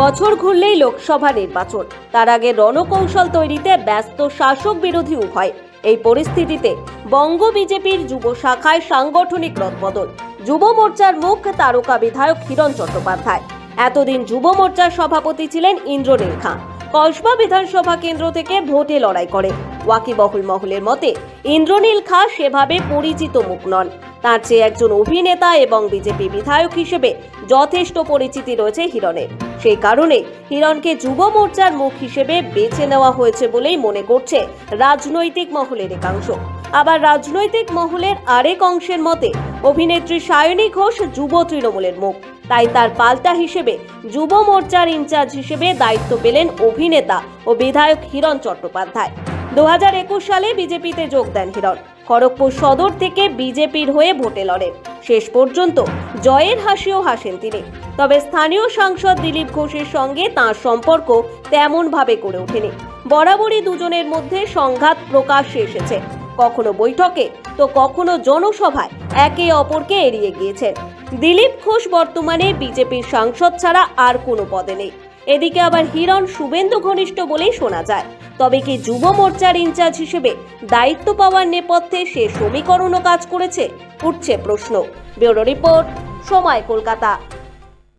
বছর ঘুরলেই লোকসভা নির্বাচন। তার আগে রণকৌশল তৈরিতে ব্যস্ত শাসক বিরোধী উভয়। এই পরিস্থিতিতে বঙ্গ বিজেপির যুব শাখায় সাংগঠনিক রদবদল। যুব মোর্চার মুখ তারকা বিধায়ক হিরণ চট্টোপাধ্যায়। এতদিন যুব মোর্চার সভাপতি ছিলেন ইন্দ্রনীল খাঁ। কসবা বিধানসভা কেন্দ্র থেকে ভোটে লড়াই করে। ওয়াকিবহুল মহলের মতে, ইন্দ্রনীল খাঁ সেভাবে পরিচিত মুখ নন। তার চেয়ে একজন অভিনেতা এবং বিজেপি বিধায়ক হিসেবে যথেষ্ট পরিচিতি রয়েছে হিরণের। সেই কারণে হিরণকে যুব মোর্চার মুখ হিসেবে বেছে নেওয়া হয়েছে বলেই মনে করছে রাজনৈতিক মহলের একাংশ। আবার রাজনৈতিক মহলের আরেক অংশের মতে, অভিনেত্রী সায়নী ঘোষ যুব তৃণমূলের মুখ। তাই তার পাল্টা হিসেবে যুব মোর্চার ইনচার্জ হিসেবে দায়িত্ব পেলেন অভিনেতা ও বিধায়ক হিরণ চট্টোপাধ্যায়। দু হাজার একুশ সালে বিজেপিতে যোগ দেন হিরণ। খড়গপুর সদর থেকে বিজেপির হয়ে ভোটে লড়েন। শেষ পর্যন্ত জয়ের হাসিও হাসেন তিনি। তবে স্থানীয় সাংসদ দিলীপ ঘোষের সঙ্গে তাঁর সম্পর্ক তেমনভাবে গড়ে ওঠেনি। বরাবরই দুজনের মধ্যে সংঘাত প্রকাশ্যে এসেছে। কখনো বৈঠকে, তো কখনো জনসভায় একে অপরকে এড়িয়ে গিয়েছেন। দিলীপ ঘোষ বর্তমানে বিজেপির সাংসদ ছাড়া আর কোনো পদে নেই। এদিকে আবার হিরণ শুভেন্দু ঘনিষ্ঠ বলেই শোনা যায়। তবে কি যুব মোর্চার ইনচার্জ হিসেবে দায়িত্ব পাওয়ার নেপথ্যে সে সমীকরণও কাজ করেছে? উঠছে প্রশ্ন। ব্যুরো রিপোর্ট, সময় কলকাতা।